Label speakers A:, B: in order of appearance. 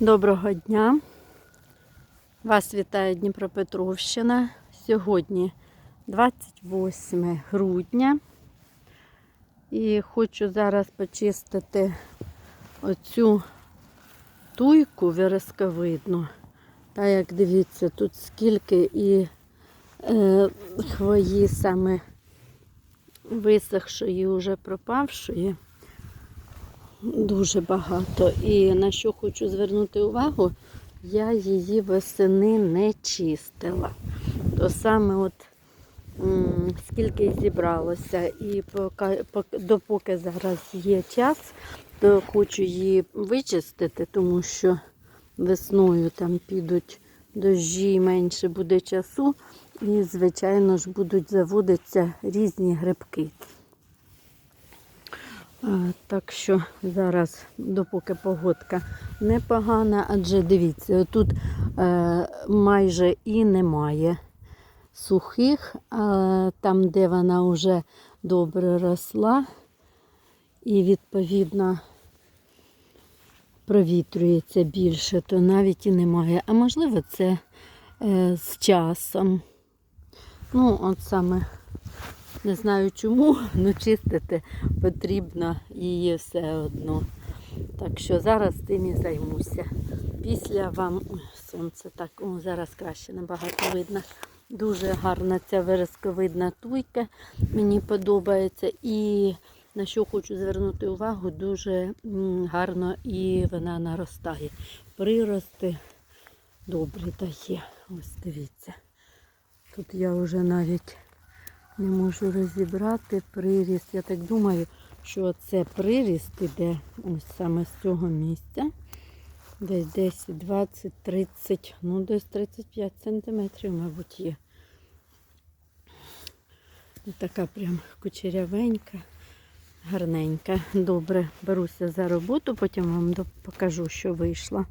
A: Доброго дня! Вас вітає Дніпропетровщина. Сьогодні 28 грудня. І хочу зараз почистити оцю туйку вересковидну. Та як дивіться, тут скільки і е, хвої саме висохшої, вже пропавшої. Дуже багато. І на що хочу звернути увагу, я її восени не чистила. То саме от скільки зібралося, і поки, поки, допоки зараз є час, то хочу її вичистити, тому що весною там підуть дощі, менше буде часу, і, звичайно ж, будуть заводитися різні грибки. Так що зараз, допоки погодка непогана, адже дивіться, тут е, майже і немає сухих, а там, де вона вже добре росла, і відповідно провітрюється більше, то навіть і немає. А можливо, це е, з часом. Ну, от саме не знаю чому, але чистити потрібно її все одно. Так що зараз тим і займуся. Після вам сонце так, о, зараз краще набагато видно. Дуже гарна ця вересковидна туйка. Мені подобається. І на що хочу звернути увагу, дуже гарно і вона наростає. Прирости добрі дає. Ось дивіться. Тут я вже навіть не можу розібрати приріст. Я так думаю, що це приріст іде ось саме з цього місця. Десь 10, 20, 30, ну десь 35 сантиметрів, мабуть, є. І така прям кучерявенька, гарненька. Добре, беруся за роботу, потім вам покажу, що вийшло.